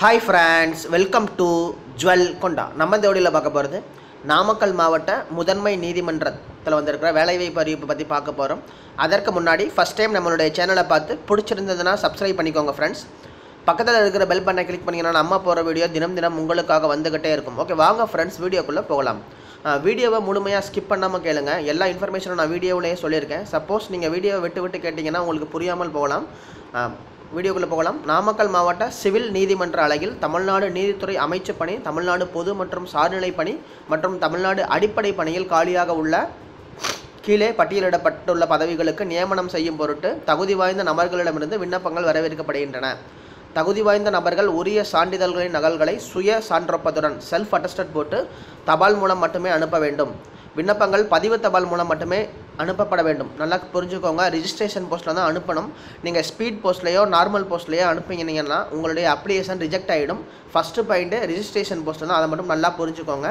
Hi friends welcome to jewel கொண்டா நம்ம இந்த ஒடியில் பார்க்க போகிறது நாமக்கல் மாவட்ட முதன்மை நீதிமன்றத்தில் வந்திருக்கிற வேலைவாய்ப்பு அறிவிப்பு பற்றி பார்க்க போகிறோம் அதற்கு முன்னாடி ஃபஸ்ட் டைம் நம்மளுடைய சேனலை பார்த்து பிடிச்சிருந்ததுன்னா சப்ஸ்கிரைப் பண்ணிக்கோங்க ஃப்ரெண்ட்ஸ் பக்கத்தில் இருக்கிற பெல் பண்ணை கிளிக் பண்ணிங்கன்னா நம்ம போகிற வீடியோ தினம் தினம் உங்களுக்காக வந்துக்கிட்டே இருக்கும். ஓகே வாங்க ஃப்ரெண்ட்ஸ் வீடியோக்குள்ளே போகலாம். வீடியோவை முழுமையாக ஸ்கிப் பண்ணாமல் கேளுங்க. எல்லா இன்ஃபர்மேஷனும் நான் வீடியோவிலேயே சொல்லியிருக்கேன். சப்போஸ் நீங்கள் வீடியோவை விட்டு விட்டு கேட்டிங்கன்னா உங்களுக்கு புரியாமல் போகலாம். வீடியோக்குள்ளே போகலாம். நாமக்கல் மாவட்ட சிவில் நீதிமன்ற அலகில் தமிழ்நாடு நீதித்துறை அமைச்சு பணி தமிழ்நாடு பொது மற்றும் சார்நிலை பணி மற்றும் தமிழ்நாடு அடிப்படை பணியில் காலியாக உள்ள கீழே பட்டியலிடப்பட்டுள்ள பதவிகளுக்கு நியமனம் செய்யும் பொருட்டு தகுதி வாய்ந்த நபர்களிடமிருந்து விண்ணப்பங்கள் வரவேற்கப்படுகின்றன. தகுதி வாய்ந்த நபர்கள் உரிய சான்றிதழ்களின் நகல்களை சுய சான்றொப்பத்துடன் செல்ஃப் அட்டஸ்டட் போட்டு தபால் மூலம் மட்டுமே அனுப்ப வேண்டும். விண்ணப்பங்கள் பதிவு தபால் மூலம் மட்டுமே அனுப்பப்பட வேண்டும். நல்லா புரிஞ்சுக்கோங்க. ரிஜிஸ்ட்ரேஷன் போஸ்ட்டில் தான் அனுப்பணும். நீங்கள் ஸ்பீட் போஸ்ட்லேயோ நார்மல் போஸ்ட்லேயோ அனுப்பிங்கன்னா உங்களுடைய அப்ளிகேஷன் ரிஜெக்ட் ஆகிடும் ஃபஸ்ட்டு பாயிண்ட்டு ரிஜிஸ்ட்ரேஷன் போஸ்ட்டில் தான் அதை மட்டும் நல்லா புரிஞ்சுக்கோங்க.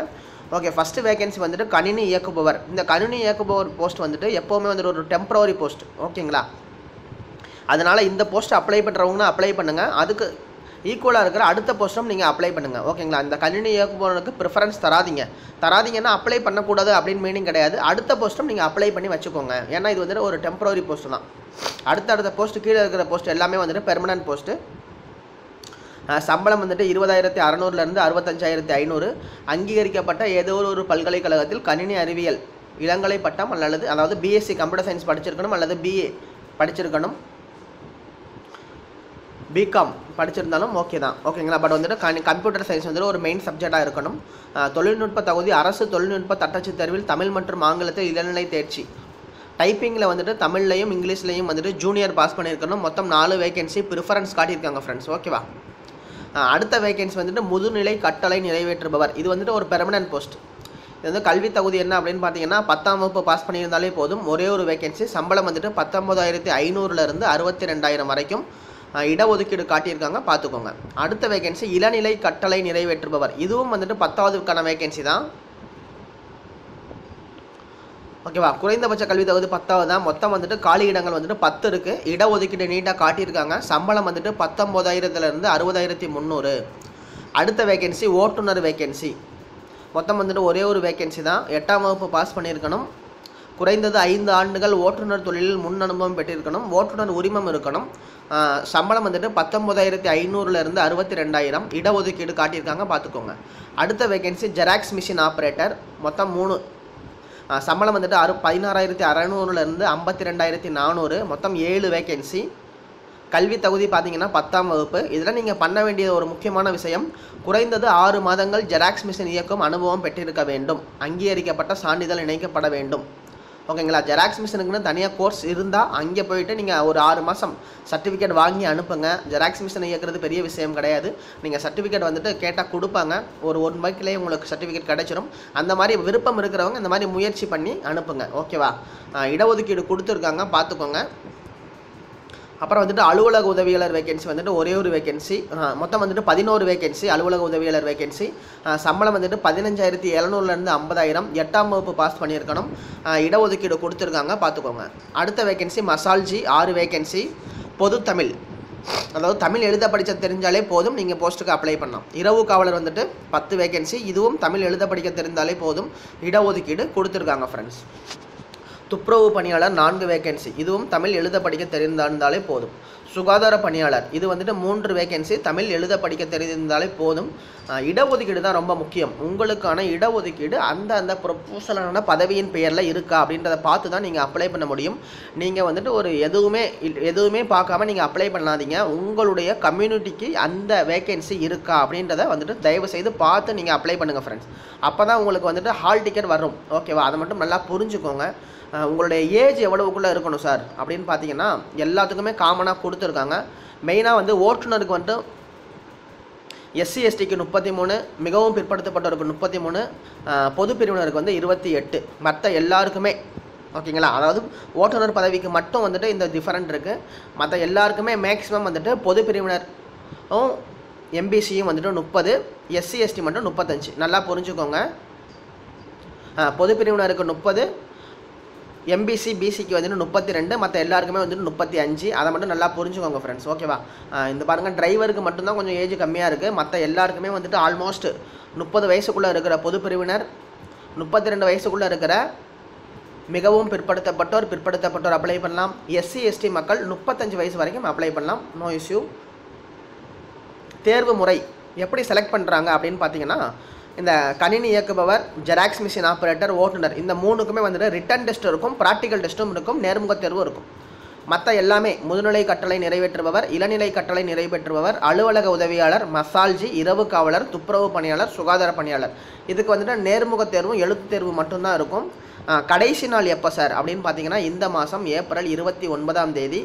ஓகே ஃபஸ்ட்டு வேகன்சி வந்துட்டு கணினி இயக்குபவர். இந்த கணினி இயக்குபவர் போஸ்ட் வந்துட்டு எப்போவுமே வந்துட்டு ஒரு டெம்பரவரி போஸ்ட் ஓகேங்களா அதனால் இந்த போஸ்ட் அப்ளை பண்ணுறவங்கன்னா அப்ளை பண்ணுங்கள் அதுக்கு ஈக்குவலாக இருக்கிற அடுத்த போஸ்ட்டும் நீங்கள் அப்ளை பண்ணுங்கள் ஓகேங்களா இந்த கணினி இயக்குபவனுக்கு ப்ரிஃபரன்ஸ் தராதீங்க. தராதிங்கன்னா அப்ளை பண்ணக்கூடாது அப்படின்னு மீனிங் கிடையாது. அடுத்த போஸ்ட்டும் நீங்கள் அப்ளை பண்ணி வச்சுக்கோங்க. ஏன்னா இது வந்துட்டு ஒரு டெம்பரரி போஸ்ட் தான். அடுத்த அடுத்த போஸ்ட் கீழே இருக்கிற போஸ்ட் எல்லாமே வந்துட்டு பெர்மனன்ட் போஸ்ட்டு சம்பளம் வந்துட்டு இருபதாயிரத்தி அறநூறுலேருந்து அறுபத்தஞ்சாயிரத்தி ஐநூறு. அங்கீகரிக்கப்பட்ட ஏதோ ஒரு பல்கலைக்கழகத்தில் கணினி அறிவியல் இளங்கலை பட்டம் அல்லது அதாவது பிஎஸ்சி கம்ப்யூட்டர் சயின்ஸ் படிச்சிருக்கணும் அல்லது பிஏ படிச்சிருக்கணும். பிகாம் படிச்சிருந்தாலும் ஓகே தான். ஓகேங்களா பட் வந்துட்டு கம்ப்யூட்டர் சயின்ஸ் வந்துட்டு ஒரு மெயின் சப்ஜெக்டாக இருக்கணும். தொழில்நுட்ப தகுதி அரசு தொழில்நுட்ப தட்டச்சு தேர்வில் தமிழ் மற்றும் ஆங்கிலத்தில் இளநிலை தேர்ச்சி. டைப்பிங்கில் வந்துட்டு தமிழ்லையும் இங்கிலீஷ்லையும் வந்துட்டு ஜூனியர் பாஸ் பண்ணியிருக்கணும். மொத்தம் நாலு வேகன்சி ப்ரிஃபரன்ஸ் காட்டியிருக்காங்க ஃப்ரெண்ட்ஸ் ஓகேவா அடுத்த வேகன்சி வந்துட்டு முதுநிலை கட்டளை நிறைவேற்றுபவர். இது வந்துட்டு ஒரு பெர்மனன்ட் போஸ்ட் இது வந்து கல்வி தகுதி என்ன அப்படின்னு பார்த்தீங்கன்னா பத்தாம் வகுப்பு பாஸ் பண்ணியிருந்தாலே போதும். ஒரே ஒரு வேகன்சி சம்பளம் வந்துட்டு பத்தொம்பதாயிரத்தி ஐநூறுலேருந்து அறுபத்தி ரெண்டாயிரம் வரைக்கும். இடஒதுக்கீடு காட்டியிருக்காங்க. பார்த்துக்கோங்க. அடுத்த வேகன்சி இளநிலை கட்டளை நிறைவேற்றுபவர். இதுவும் வந்துட்டு பத்தாவதுக்கான வேகன்சி தான். ஓகேவா குறைந்தபட்ச கல்வி தகுதி பத்தாவது தான். மொத்தம் வந்துட்டு காலி இடங்கள் வந்துட்டு பத்து இருக்குது இடஒதுக்கீடு நீட்டாக காட்டியிருக்காங்க. சம்பளம் வந்துட்டு பத்தொம்போதாயிரத்துலேருந்து அறுபதாயிரத்தி முந்நூறு அடுத்த வேகன்சி ஓட்டுநர் வேகன்சி மொத்தம் வந்துட்டு ஒரே ஒரு வேகன்சி தான். எட்டாம் வகுப்பு பாஸ் பண்ணியிருக்கணும். குறைந்தது ஐந்து ஆண்டுகள் ஓட்டுநர் தொழிலில் முன் அனுபவம் பெற்றிருக்கணும். ஓட்டுநர் உரிமம் இருக்கணும். சம்பளம் வந்துட்டு பத்தொம்போதாயிரத்தி ஐநூறுலேருந்து அறுபத்தி ரெண்டாயிரம் இடஒதுக்கீடு காட்டியிருக்காங்க. பார்த்துக்கோங்க. அடுத்த வேகன்சி ஜெராக்ஸ் மிஷின் ஆப்ரேட்டர் மொத்தம் மூணு சம்பளம் வந்துட்டு அறு பதினாறாயிரத்தி அறநூறுலேருந்து ஐம்பத்தி ரெண்டாயிரத்தி நானூறு. மொத்தம் ஏழு வேகன்சி கல்வி தகுதி பார்த்தீங்கன்னா பத்தாம் வகுப்பு. இதில் நீங்கள் பண்ண வேண்டிய ஒரு முக்கியமான விஷயம். குறைந்தது ஆறு மாதங்கள் ஜெராக்ஸ் மிஷின் இயக்கும் அனுபவம் பெற்றிருக்க வேண்டும். அங்கீகரிக்கப்பட்ட சான்றிதழ் இணைக்கப்பட வேண்டும். ஓகேங்களா ஜெராக்ஸ் மிஷினுக்குன்னு தனியாக கோர்ஸ் இருந்தால் அங்கே போயிட்டு நீங்கள் ஒரு ஆறு மாதம் சர்டிஃபிகேட் வாங்கி அனுப்புங்க. ஜெராக்ஸ் மிஷினை இயக்கிறது பெரிய விஷயம் கிடையாது. நீங்கள் சர்டிஃபிகேட் வந்துட்டு கேட்டால் கொடுப்பாங்க. ஒரு ஒன் வீக்லேயே உங்களுக்கு சர்டிஃபிகேட் கிடைச்சிரும். அந்த மாதிரி விருப்பம் இருக்கிறவங்க இந்த மாதிரி முயற்சி பண்ணி அனுப்புங்க. ஓகேவா இடஒதுக்கீடு கொடுத்துருக்காங்க. பார்த்துக்கோங்க. அப்புறம் வந்துட்டு அலுவலக உதவியாளர் வேகன்சி வந்துட்டு ஒரே ஒரு வேகன்சி மொத்தம் வந்துட்டு பதினோரு வேகன்சி அலுவலக உதவியாளர் வேகன்சி சம்பளம் வந்துட்டு பதினஞ்சாயிரத்தி எழுநூறுலேருந்து ஐம்பதாயிரம். எட்டாம் வகுப்பு பாஸ் பண்ணியிருக்கணும். இடஒதுக்கீடு கொடுத்துருக்காங்க பார்த்துக்கோங்க அடுத்த வேகன்சி மசால்ஜி ஆறு வேகன்சி பொது தமிழ். அதாவது தமிழ் எழுத படிக்க தெரிஞ்சாலே போதும் நீங்கள் போஸ்ட்டுக்கு அப்ளை பண்ணலாம். இரவு காவலர் வந்துட்டு பத்து வேகன்சி இதுவும் தமிழ் எழுத படிக்க தெரிந்தாலே போதும். இடஒதுக்கீடு கொடுத்துருக்காங்க ஃப்ரெண்ட்ஸ் துப்புரவு பணியாளர் நான்கு வேகன்சி இதுவும் தமிழ் எழுத படிக்க தெரிந்திருந்தாலே போதும். சுகாதார பணியாளர் இது வந்துட்டு மூன்று வேகன்சி தமிழ் எழுத படிக்க தெரிந்திருந்தாலே போதும். இடஒதுக்கீடு தான் ரொம்ப முக்கியம். உங்களுக்கான இடஒதுக்கீடு அந்த அந்த ப்ரொப்போசலான பதவியின் பெயரில் இருக்கா அப்படின்றத பார்த்து தான் நீங்கள் அப்ளை பண்ண முடியும். நீங்கள் வந்துட்டு ஒரு எதுவுமே இல்- எதுவுமே பார்க்காம நீங்கள் அப்ளை பண்ணாதீங்க. உங்களுடைய கம்யூனிட்டிக்கு அந்த வேகன்சி இருக்கா அப்படின்றத வந்துட்டு தயவு செய்து பார்த்து நீங்கள் அப்ளை பண்ணுங்கள் ஃப்ரெண்ட்ஸ் அப்போ தான் உங்களுக்கு வந்துட்டு ஹால் டிக்கெட் வரும். ஓகேவா அதை மட்டும் நல்லா புரிஞ்சுக்கோங்க. உங்களுடைய ஏஜ் எவ்வளவுக்குள்ளே இருக்கணும் சார் அப்படின்னு பார்த்தீங்கன்னா எல்லாத்துக்குமே காமனாக கொடுத்துருக்காங்க. மெயினாக வந்து ஓட்டுநருக்கு வந்துட்டு எஸ்சி எஸ்டிக்கு முப்பத்தி மூணு மிகவும் பிற்படுத்தப்பட்டவருக்கு முப்பத்தி மூணு பொது பிரிவினருக்கு வந்து இருபத்தி எட்டு. மற்ற எல்லாருக்குமே ஓகேங்களா? அதாவது ஓட்டுநர் பதவிக்கு மட்டும் வந்துட்டு இந்த டிஃபரெண்ட் இருக்குது மற்ற எல்லாருக்குமே மேக்ஸிமம் வந்துட்டு பொது பிரிவினரும் எம்பிசியும் வந்துட்டு முப்பது எஸ்சி எஸ்டி மட்டும் முப்பத்தஞ்சு. நல்லா புரிஞ்சுக்கோங்க. பொது பிரிவினருக்கு முப்பது எம்பிசி பிசிக்கு வந்துட்டு முப்பத்தி ரெண்டு மற்ற எல்லாருக்குமே வந்துட்டு முப்பத்தி அஞ்சு அதை மட்டும் நல்லா புரிஞ்சுக்கோங்க ஃப்ரெண்ட்ஸ் ஓகேவா இந்த பாருங்கள் டிரைவருக்கு மட்டும்தான் கொஞ்சம் ஏஜ் கம்மியாக இருக்குது மற்ற எல்லாருக்குமே வந்துட்டு ஆல்மோஸ்ட் முப்பது வயசுக்குள்ளே இருக்கிற பொது பிரிவினர் முப்பத்தி ரெண்டு வயசுக்குள்ளே இருக்கிற மிகவும் பிற்படுத்தப்பட்டோர் பிற்படுத்தப்பட்டோர் அப்ளை பண்ணலாம். எஸ்சி எஸ்டி மக்கள் முப்பத்தஞ்சு வயசு வரைக்கும் அப்ளை பண்ணலாம். நோ இஷ்யூ தேர்வு முறை எப்படி செலக்ட் பண்ணுறாங்க அப்படின்னு பார்த்தீங்கன்னா இந்த கணினி இயக்குபவர் ஜெராக்ஸ் மிஷின் ஆப்ரேட்டர் ஓட்டுநர் இந்த மூணுக்குமே வந்துட்டு ரிட்டன் டெஸ்ட் இருக்கும் ப்ராக்டிக்கல் டெஸ்ட்டும் இருக்கும் நேர்முக தேர்வும் இருக்கும். மற்ற எல்லாமே முதுநிலை கட்டளை நிறைவேற்றுபவர் இளநிலை கட்டளை நிறைவேற்றுபவர் அலுவலக உதவியாளர் மசால்ஜி இரவு காவலர் துப்புரவு பணியாளர் சுகாதார பணியாளர். இதுக்கு வந்துட்டு நேர்முக தேர்வும் எழுத்து தேர்வு மட்டும்தான் இருக்கும். கடைசி நாள் எப்போ சார்? அப்படின்னு பார்த்தீங்கன்னா இந்த மாதம் ஏப்ரல் இருபத்தி ஒன்பதாம் தேதி.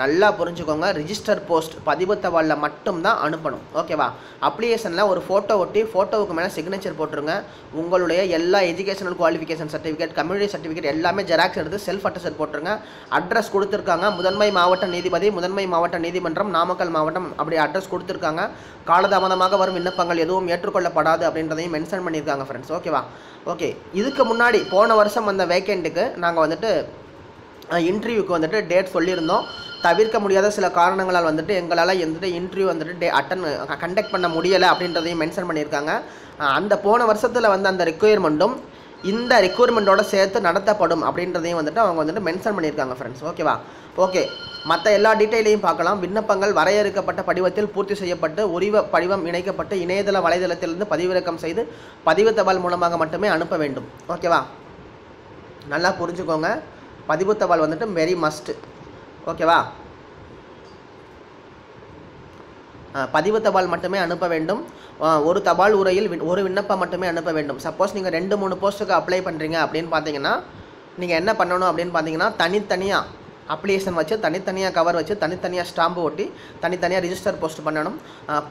நல்லா புரிஞ்சுக்கோங்க ரிஜிஸ்டர் போஸ்ட் பதிவு தவாலில் மட்டும்தான் அனுப்பணும். ஓகேவா? அப்ளிகேஷனில் ஒரு ஃபோட்டோ ஒட்டி ஃபோட்டோவுக்கு மேலே சிக்னேச்சர் போட்டுருங்க. உங்களுடைய எல்லா educational qualification certificate community certificate எல்லாமே ஜெராக்ஸ் எடுத்து செல்ஃப் அட்டஸ்ட் போட்டுருங்க. அட்ரஸ் கொடுத்துருக்காங்க. முதன்மை மாவட்ட நீதிபதி முதன்மை மாவட்ட நீதிமன்றம் நாமக்கல் மாவட்டம் அப்படி அட்ரஸ் கொடுத்துருக்காங்க. காலதாமதமாக வரும் விண்ணப்பங்கள் எதுவும் ஏற்றுக்கொள்ளப்படாது அப்படின்றதையும் மென்ஷன் பண்ணியிருக்காங்க ஃப்ரெண்ட்ஸ் ஓகேவா? ஓகே. இதுக்கு முன்னாடி போன வருஷம் வந்த வேக்கெண்ட்டுக்கு நாங்கள் வந்துட்டு இன்டர்வியூக்கு வந்துட்டு டேட் சொல்லியிருந்தோம். தவிர்க்க முடியாத சில காரணங்களால் வந்துட்டு எங்களால் வந்துட்டு இன்டர்வியூ வந்துட்டு டே அட்டன் கண்டக்ட் பண்ண முடியலை அப்படின்றதையும் மென்ஷன் பண்ணியிருக்காங்க. அந்த போன வருஷத்தில் வந்த அந்த ரெக்குயர்மெண்ட்டும் இந்த ரெக்குயர்மெண்ட்டோட சேர்த்து நடத்தப்படும் அப்படின்றதையும் வந்துட்டு அவங்க வந்துட்டு மென்ஷன் பண்ணியிருக்காங்க ஃப்ரெண்ட்ஸ் ஓகேவா ஓகே மற்ற எல்லா டீட்டெயிலையும் பார்க்கலாம். விண்ணப்பங்கள் வரையறுக்கப்பட்ட படிவத்தில் பூர்த்தி செய்யப்பட்டு உரிவ படிவம் இணைக்கப்பட்டு இணையதள வலைதளத்திலிருந்து பதிவிறக்கம் செய்து பதிவு தபால் மூலமாக மட்டுமே அனுப்ப வேண்டும். ஓகேவா நல்லா புரிஞ்சுக்கோங்க. பதிவு தபால் வந்துட்டு வெரி மஸ்ட்டு ஓகேவா? பதிவு தபால் மட்டுமே அனுப்ப வேண்டும். ஒரு தபால் உரையில் ஒரு விண்ணப்பம் மட்டுமே அனுப்ப வேண்டும். சப்போஸ் நீங்கள் ரெண்டு மூணு போஸ்ட்டுக்கு அப்ளை பண்ணுறீங்க அப்படின்னு பார்த்தீங்கன்னா நீங்கள் என்ன பண்ணணும் அப்படின்னு பார்த்தீங்கன்னா தனித்தனியாக அப்ளிகேஷன் வச்சு தனித்தனியாக கவர் வச்சு தனித்தனியாக ஸ்டாம்பு ஒட்டி தனித்தனியாக ரிஜிஸ்டர் போஸ்ட் பண்ணணும்.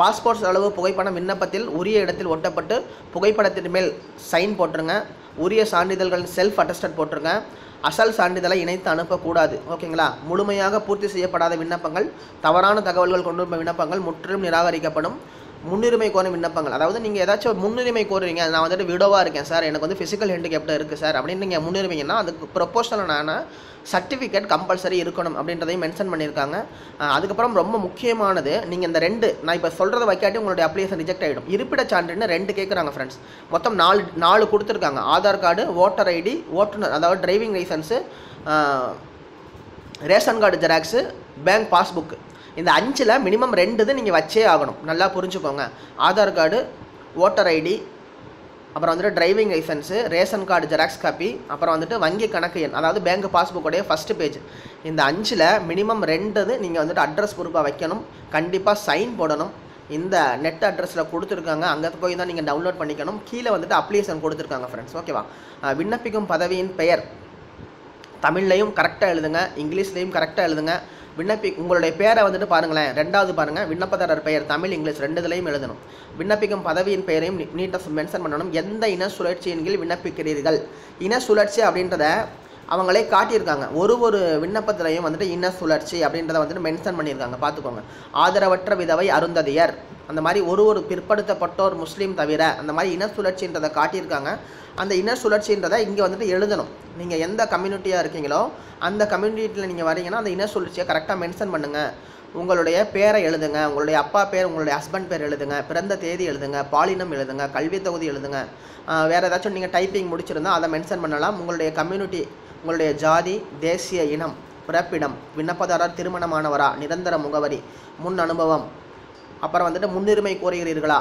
பாஸ்போர்ட் அளவு புகைப்படம் விண்ணப்பத்தில் உரிய இடத்தில் ஒட்டப்பட்டு புகைப்படத்தின் மேல் சைன் போட்டுருங்க. உரிய சான்றிதழ்கள் செல்ஃப் அட்டஸ்டட் போட்டுருங்க. அசல் சான்றிதழை இணைத்து அனுப்பக்கூடாது. ஓகேங்களா? முழுமையாக பூர்த்தி செய்யப்படாத விண்ணப்பங்கள் தவறான தகவல்கள் கொண்டு விண்ணப்பங்கள் முற்றிலும் நிராகரிக்கப்படும். முன்னுரிமை கோரும் விண்ணப்பங்கள். அதாவது நீங்கள் ஏதாச்சும் முன்னுரிமை கோருவீங்க நான் வந்துட்டு விடோவாக இருக்கேன் சார் எனக்கு வந்து ஃபிசிக்கல் ஹேண்டிகேப்டாக இருக்குது சார் அப்படின்னு நீங்கள் முன்னுரிமைங்கன்னா அதுக்கு ப்ரொப்போஷனலான சர்டிஃபிகேட் கம்பல்சரி இருக்கணும் அப்படின்றதையும் மென்ஷன் பண்ணியிருக்காங்க. அதுக்கப்புறம் ரொம்ப முக்கியமானது நீங்கள் இந்த ரெண்டு நான் இப்போ சொல்கிறத வைக்காட்டி உங்களுடைய அப்ளிகேஷன் ரிஜெக்ட் ஆகிடும் இருப்பிட சான்றுன்னு ரெண்டு கேட்குறாங்க ஃப்ரெண்ட்ஸ் மொத்தம் நாலு நாலு கொடுத்துருக்காங்க. ஆதார் கார்டு ஓட்டர் ஐடி ஓட்டுநர் அதாவது driving licence ration card xerox bank passbook இந்த அஞ்சில் மினிமம் ரெண்டு இது நீங்கள் வச்சே ஆகணும். நல்லா புரிஞ்சுக்கோங்க. ஆதார் கார்டு ஓட்டர் ஐடி அப்புறம் வந்துட்டு driving licence ration card xerox copy அப்புறம் வந்துட்டு வங்கி கணக்கு எண் அதாவது பேங்க் பாஸ்புக்கோடைய ஃபஸ்ட்டு பேஜ் இந்த அஞ்சில் மினிமம் ரெண்டு நீங்கள் வந்துட்டு அட்ரஸ் ப்ரூஃபாக வைக்கணும். கண்டிப்பாக சைன் போடணும். இந்த நெட் அட்ரஸில் கொடுத்துருக்காங்க. அங்கே போய் தான் நீங்கள் டவுன்லோட் பண்ணிக்கணும். கீழே வந்துட்டு அப்ளிகேஷன் கொடுத்துருக்காங்க ஃப்ரெண்ட்ஸ் ஓகேவா விண்ணப்பிக்கும் பதவியின் பெயர் தமிழ்லையும் கரெக்டாக எழுதுங்க. இங்கிலீஷ்லேயும் கரெக்டாக எழுதுங்க. விண்ணப்பி உங்களுடைய பேரை வந்துட்டு பாருங்களேன். ரெண்டாவது பாருங்கள் விண்ணப்பதாரர் பெயர் தமிழ் இங்கிலீஷ் ரெண்டுதுலையும் எழுதணும். விண்ணப்பிக்கும் பதவியின் பெயரையும் நீட்டாக மென்ஷன் பண்ணணும். எந்த இன சுழற்சியின் கீழ் விண்ணப்பிக்கிறீர்கள்? இன சுழற்சி அப்படின்றத அவங்களே காட்டியிருக்காங்க. ஒரு ஒரு விண்ணப்பத்திலையும் வந்துட்டு இன சுழற்சி அப்படின்றத வந்துட்டு மென்ஷன் பண்ணியிருக்காங்க. பார்த்துக்கோங்க. ஆதரவற்ற விதவை அருந்ததியர். அந்த மாதிரி ஒரு ஒரு பிற்படுத்தப்பட்டோர் முஸ்லீம் தவிர அந்த மாதிரி இன சுழற்சின்றதை காட்டியிருக்காங்க. அந்த இன சுழற்சின்றதை இங்கே வந்துட்டு எழுதணும். நீங்கள் எந்த கம்யூனிட்டியாக இருக்கீங்களோ அந்த கம்யூனிட்டியில் நீங்கள் வரீங்கன்னா அந்த இன சுழற்சியை கரெக்டாக மென்ஷன் பண்ணுங்கள் உங்களுடைய பேரை எழுதுங்க. உங்களுடைய அப்பா பேர் உங்களுடைய ஹஸ்பண்ட் பேர் எழுதுங்க. பிறந்த தேதி எழுதுங்க. பாலினம் எழுதுங்க. கல்வி தொகுதி எழுதுங்க. வேறு ஏதாச்சும் நீங்கள் டைப்பிங் முடிச்சிருந்தால் அதை மென்ஷன் பண்ணலாம். உங்களுடைய கம்யூனிட்டி உங்களுடைய ஜாதி தேசிய இனம் பிறப்பிடம் விண்ணப்பதாரர் திருமணமானவரா நிரந்தர முகவரி முன் அனுபவம் அப்புறம் வந்துட்டு முன்னுரிமை கோருகிறீர்களா?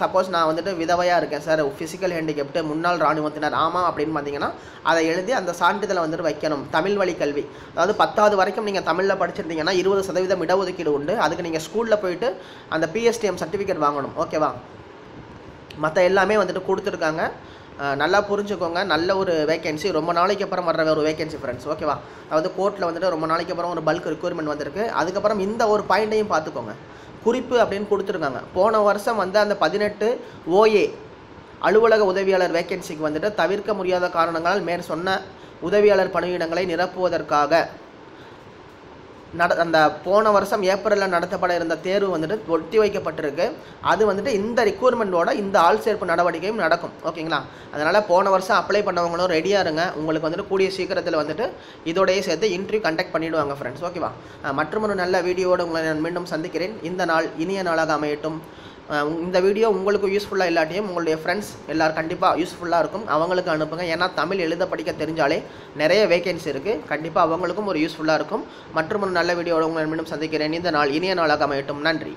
சப்போஸ் நான் வந்துட்டு விதவையாக இருக்கேன் சார் ஃபிசிக்கல் ஹேண்டிகேப்டு முன்னாள் இராணுவத்தினர் ஆமாம் அப்படின்னு பார்த்தீங்கன்னா அதை எழுதி அந்த சான்றிதழை வந்துட்டு வைக்கணும். தமிழ் வழி கல்வி. அதாவது பத்தாவது வரைக்கும் நீங்கள் தமிழில் படிச்சிருந்தீங்கன்னா இருபது சதவீதம் இடஒதுக்கீடு உண்டு. அதுக்கு நீங்கள் ஸ்கூலில் போயிட்டு அந்த பிஎஸ்டிஎம் சர்டிஃபிகேட் வாங்கணும். ஓகேவா மற்ற எல்லாமே வந்துட்டு கொடுத்துருக்காங்க. நல்லா புரிஞ்சுக்கோங்க. நல்ல ஒரு வேகன்சி ரொம்ப நாளைக்கு அப்புறம் வர்ற ஒரு வேகன்சி ஃப்ரெண்ட்ஸ் ஓகேவா அதாவது கோர்ட்டில் வந்துட்டு ரொம்ப நாளைக்கு அப்புறம் ஒரு பல்க் ரெக்யூர்மெண்ட் வந்திருக்கு. அதுக்கப்புறம் இந்த ஒரு பாயிண்ட்டையும் பார்த்துக்கோங்க. குறிப்பு அப்படின்னு கொடுத்துருக்காங்க. போன வருஷம் வந்து அந்த பதினெட்டு ஓஏ அலுவலக உதவியாளர் வேகன்சிக்கு வந்துட்டு தவிர்க்க முடியாத காரணங்களால் மேற் சொன்ன உதவியாளர் பணியிடங்களை நிரப்புவதற்காக நட அந்த போன வருஷம் ஏப்ரலில் நடத்தப்பட இருந்த தேர்வு வந்துட்டு ஒட்டி வைக்கப்பட்டிருக்கு. அது வந்துட்டு இந்த ரிக்யூர்மெண்ட்டோட இந்த ஆள் சேர்ப்பு நடவடிக்கையும் நடக்கும். ஓகேங்களா? அதனால் போன வருஷம் அப்ளை பண்ணவங்களும் ரெடியாக இருங்க. உங்களுக்கு வந்துட்டு கூடிய சீக்கிரத்தில் வந்துட்டு இதோடய சேர்த்து இன்டர்வியூ கண்டக்ட் பண்ணிவிடுவாங்க ஃப்ரெண்ட்ஸ் ஓகேவா? மற்றும் ஒரு நல்ல வீடியோடு உங்களை நான் மீண்டும் சந்திக்கிறேன். இந்த நாள் இனிய நாளாக அமையட்டும். இந்த வீடியோ உங்களுக்கு யூஸ்ஃபுல்லாக இல்லாட்டியும் உங்களுடைய ஃப்ரெண்ட்ஸ் எல்லோரும் கண்டிப்பாக யூஸ்ஃபுல்லாக இருக்கும். அவங்களுக்கு அனுப்புங்க. ஏன்னா தமிழ் எழுத படிக்க தெரிஞ்சாலே நிறைய வேகன்சி இருக்குது கண்டிப்பாக அவங்களுக்கும் ஒரு யூஸ்ஃபுல்லாக இருக்கும். மற்றும் ஒரு நல்ல வீடியோவோட உங்களை மீண்டும் சந்திக்கிறேன். இந்த நாள் இனிய நாளாக அமையட்டும். நன்றி.